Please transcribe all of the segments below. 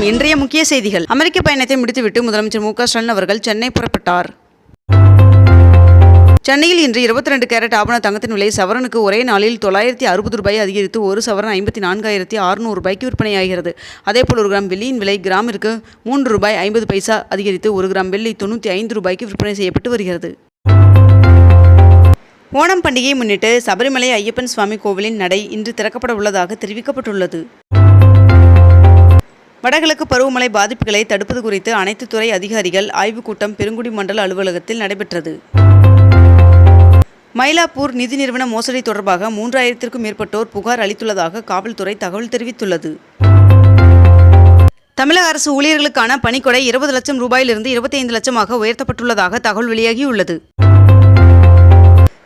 வணக்கம். இன்றைய முக்கிய செய்திகள். அமெரிக்க பயணத்தை முடித்துவிட்டு முதலமைச்சர் மு க ஸ்டாலின் அவர்கள் சென்னை புறப்பட்டார். சென்னையில் இன்று இருபத்தி ரெண்டு கேரட் ஆபண தங்கத்தின் விலை சவரனுக்கு ஒரே நாளில் தொள்ளாயிரத்தி அறுபது ரூபாய் அதிகரித்து ஒரு சவரன் ஐம்பத்தி நான்காயிரத்தி அறுநூறு ரூபாய்க்கு விற்பனையாகிறது. அதேபோல் ஒரு கிராம் வெள்ளியின் விலை கிராமிற்கு மூன்று ரூபாய் ஐம்பது பைசா அதிகரித்து ஒரு கிராம் வெள்ளி தொண்ணூற்றி ஐந்து ரூபாய்க்கு விற்பனை செய்யப்பட்டு வருகிறது. ஓணம் பண்டிகையை முன்னிட்டு சபரிமலை ஐயப்பன் சுவாமி கோவிலின் நடை இன்று திறக்கப்பட உள்ளதாக தெரிவிக்கப்பட்டுள்ளது. வடகிழக்கு பருவமழை பாதிப்புகளை தடுப்பது குறித்து அனைத்து துறை அதிகாரிகள் ஆய்வுக் கூட்டம் பெருங்குடி மண்டல அலுவலகத்தில் நடைபெற்றது. மயிலாப்பூர் நிதி நிறுவன மோசடி தொடர்பாக மூன்றாயிரத்திற்கும் மேற்பட்டோர் புகார் அளித்துள்ளதாக காவல்துறை தகவல் தெரிவித்துள்ளது. தமிழக அரசு ஊழியர்களுக்கான பணிக்கொடை இருபது லட்சம் ரூபாயிலிருந்து இருபத்தைந்து லட்சமாக உயர்த்தப்பட்டுள்ளதாக தகவல் வெளியாகியுள்ளது.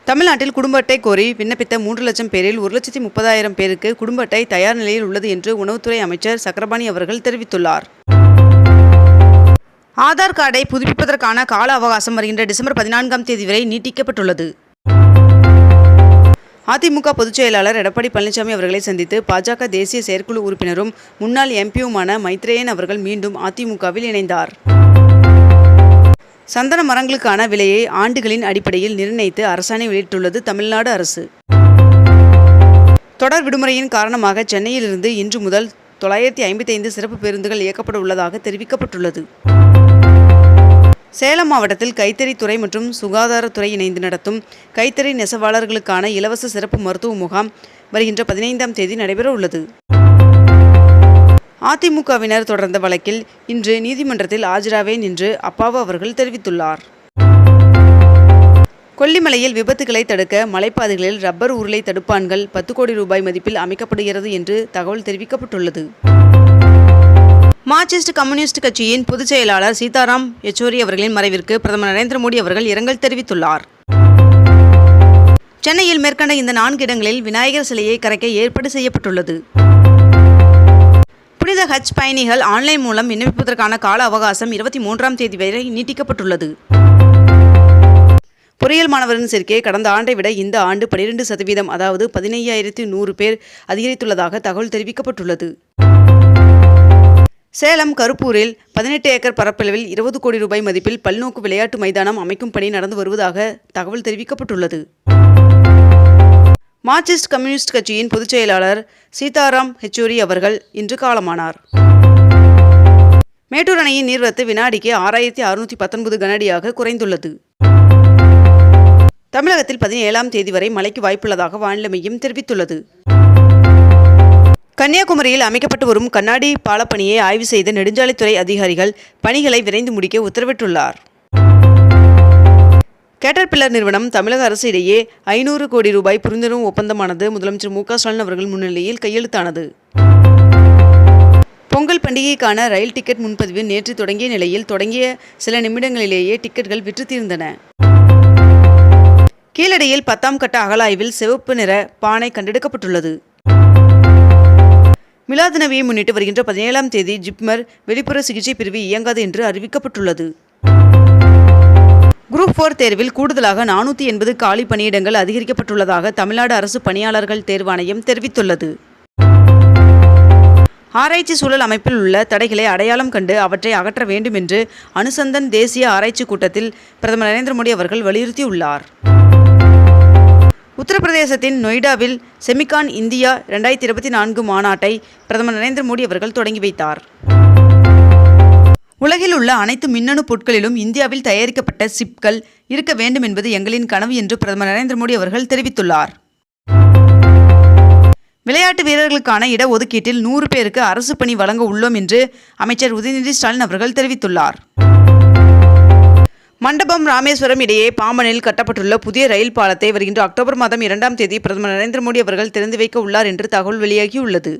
தமிழ்நாட்டில் குடும்ப அட்டை கோரி விண்ணப்பித்த மூன்று லட்சம் பேரில் ஒரு லட்சத்தி முப்பதாயிரம் பேருக்கு குடும்ப அட்டை தயார் நிலையில் உள்ளது என்று உணவுத்துறை அமைச்சர் சக்கரபாணி அவர்கள் தெரிவித்துள்ளார். ஆதார் கார்டை புதுப்பிப்பதற்கான கால அவகாசம் வருகின்ற டிசம்பர் பதினான்காம் தேதி வரை நீட்டிக்கப்பட்டுள்ளது. அதிமுக பொதுச் செயலாளர் எடப்பாடி பழனிசாமி அவர்களை சந்தித்து பாஜக தேசிய செயற்குழு உறுப்பினரும் முன்னாள் எம்பியுமான மைத்ரேயன் அவர்கள் மீண்டும் அதிமுகவில் இணைந்தார். சந்தன மரங்களுக்கான விலையை ஆண்டுகளின் அடிப்படையில் நிர்ணயித்து அரசாணை வெளியிட்டுள்ளது தமிழ்நாடு அரசு. தொடர் விடுமுறையின் காரணமாக சென்னையிலிருந்து இன்று முதல் தொள்ளாயிரத்தி ஐம்பத்தைந்து சிறப்பு பேருந்துகள் இயக்கப்பட உள்ளதாக தெரிவிக்கப்பட்டுள்ளது. சேலம் மாவட்டத்தில் கைத்தறித்துறை மற்றும் சுகாதாரத்துறை இணைந்து நடத்தும் கைத்தறி நெசவாளர்களுக்கான இலவச சிறப்பு மருத்துவ முகாம் வருகின்ற பதினைந்தாம் தேதி நடைபெற உள்ளது அதிமுகவினர் தொடர்ந்த வழக்கில் இன்று நீதிமன்றத்தில் ஆஜராவேன் என்று அப்பாவு அவர்கள் தெரிவித்துள்ளார். கொல்லிமலையில் விபத்துகளை தடுக்க மலைப்பாதைகளில் ரப்பர் உருளை தடுப்பான்கள் பத்து கோடி ரூபாய் மதிப்பில் அமைக்கப்படுகிறது என்று தகவல் தெரிவிக்கப்பட்டுள்ளது. மார்க்சிஸ்ட் கம்யூனிஸ்ட் கட்சியின் பொதுச் செயலாளர் சீதாராம் யெச்சூரி அவர்களின் மறைவிற்கு பிரதமர் நரேந்திர மோடி அவர்கள் இரங்கல் தெரிவித்துள்ளார். சென்னையில் மேற்கண்ட இந்த நான்கு இடங்களில் விநாயகர் சிலையை கரைக்க ஏற்பாடு செய்யப்பட்டுள்ளது. ஹஜ் பயணிகள் ஆன்லைன் மூலம் விண்ணப்பிப்பதற்கான கால அவகாசம் இருபத்தி மூன்றாம் தேதி வரை நீட்டிக்கப்பட்டுள்ளது. பொறியியல் மாணவரின் சேர்க்கை கடந்த ஆண்டை விட இந்த ஆண்டு பனிரெண்டு சதவீதம் அதாவது பதினையாயிரத்தி நூறு பேர் அதிகரித்துள்ளதாக தகவல் தெரிவிக்கப்பட்டுள்ளது. சேலம் கருப்பூரில் பதினெட்டு ஏக்கர் பரப்பளவில் இருபது கோடி ரூபாய் மதிப்பில் பல்நோக்கு விளையாட்டு மைதானம் அமைக்கும் பணி நடந்து வருவதாக தகவல் தெரிவிக்கப்பட்டுள்ளது. மார்க்சிஸ்ட் கம்யூனிஸ்ட் கட்சியின் பொதுச் செயலாளர் சீதாராம் ஹெச்சூரி அவர்கள் இன்று காலமானார். மேட்டூர் அணையின் நீர்வரத்து வினாடிக்கு ஆறாயிரத்தி அறுநூற்றி பத்தொன்பது கனடியாக குறைந்துள்ளது. தமிழகத்தில் பதினேழாம் தேதி வரை மழைக்கு வாய்ப்புள்ளதாக வானிலை மையம் தெரிவித்துள்ளது. கன்னியாகுமரியில் அமைக்கப்பட்டு வரும் கண்ணாடி பாலப்பணியை ஆய்வு செய்த நெடுஞ்சாலைத்துறை அதிகாரிகள் பணிகளை விரைந்து முடிக்க உத்தரவிட்டுள்ளார். கேட்டர்பில்லர் நிறுவனம் தமிழக அரசு இடையே ஐநூறு கோடி ரூபாய் புரிந்துணர்வு ஒப்பந்தமானது முதலமைச்சர் மு ஸ்டாலின் அவர்கள் முன்னிலையில் கையெழுத்தானது. பொங்கல் பண்டிகைக்கான ரயில் டிக்கெட் முன்பதிவு நேற்று தொடங்கிய நிலையில் தொடங்கிய சில நிமிடங்களிலேயே டிக்கெட்கள் விற்று தீர்ந்தன கீழடியில் பத்தாம் கட்ட அகலாய்வில் சிவப்பு நிற பானை கண்டெடுக்கப்பட்டுள்ளது. மிலாது நபியை முன்னிட்டு வருகின்ற பதினேழாம் தேதி ஜிப்மர் வெளிப்புற சிகிச்சை பிரிவு இயங்காது என்று அறிவிக்கப்பட்டுள்ளது. குரூப் ஃபோர் தேர்வில் கூடுதலாக நானூற்றி எண்பது காலி பணியிடங்கள் அதிகரிக்கப்பட்டுள்ளதாக தமிழ்நாடு அரசு பணியாளர்கள் தேர்வாணையம் தெரிவித்துள்ளது. ஆராய்ச்சி சூழல் அமைப்பில் உள்ள தடைகளை அடையாளம் கண்டு அவற்றை அகற்ற வேண்டும் என்று அனுசந்தன் தேசிய ஆராய்ச்சி கூட்டத்தில் பிரதமர் நரேந்திர மோடி அவர்கள் வலியுறுத்தியுள்ளார். உத்தரப்பிரதேசத்தின் நொய்டாவில் செமிகான் இந்தியா ரெண்டாயிரத்தி இருபத்தி நான்கு மாநாட்டை பிரதமர் நரேந்திர மோடி அவர்கள் தொடங்கி வைத்தார். உலகில் உள்ள அனைத்து மின்னணு பொருட்களிலும் இந்தியாவில் தயாரிக்கப்பட்ட சிப்கள் இருக்க வேண்டும் என்பது எங்களின் கனவு என்று பிரதமர் நரேந்திர மோடி அவர்கள் தெரிவித்துள்ளார். விளையாட்டு வீரர்களுக்கான இடஒதுக்கீட்டில் நூறு பேருக்கு அரசு பணி வழங்க உள்ளோம் என்று அமைச்சர் உதயநிதி ஸ்டாலின் அவர்கள் தெரிவித்துள்ளார். மண்டபம் ராமேஸ்வரம் இடையே பாம்பனில் கட்டப்பட்டுள்ள புதிய ரயில் பாலத்தை வருகின்ற அக்டோபர் மாதம் இரண்டாம் தேதி பிரதமர் நரேந்திர மோடி அவர்கள் திறந்து வைக்க உள்ளார் என்று தகவல் வெளியாகியுள்ளது.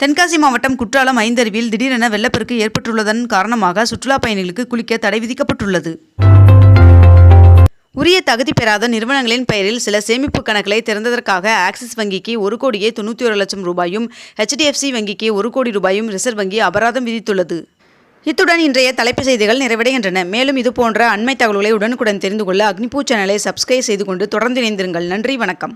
தென்காசி மாவட்டம் குற்றாலம் ஐந்தருவியில் திடீரென வெள்ளப்பெருக்கு ஏற்பட்டுள்ளதன் காரணமாக சுற்றுலா பயணிகளுக்கு குளிக்க தடை விதிக்கப்பட்டுள்ளது. உரிய தகுதி பெறாத நிறுவனங்களின் பெயரில் சில சேமிப்பு கணக்குகளை திறந்ததற்காக ஆக்சிஸ் வங்கிக்கு ஒரு கோடியே தொண்ணூற்றி ஒரு லட்சம் ரூபாயும் ஹெச்டிஎஃப்சி வங்கிக்கு ஒரு கோடி ரூபாயும் ரிசர்வ் வங்கி அபராதம் விதித்துள்ளது. இத்துடன் இன்றைய தலைப்பு செய்திகள் நிறைவடைகின்றன. மேலும் இது போன்ற அண்மை தகவல்களை உடனுக்குடன் தெரிந்து கொள்ள அக்னிபூ சேனலை சப்ஸ்கிரைப் செய்து கொண்டு தொடர்ந்து இணைந்திருங்கள். நன்றி வணக்கம்.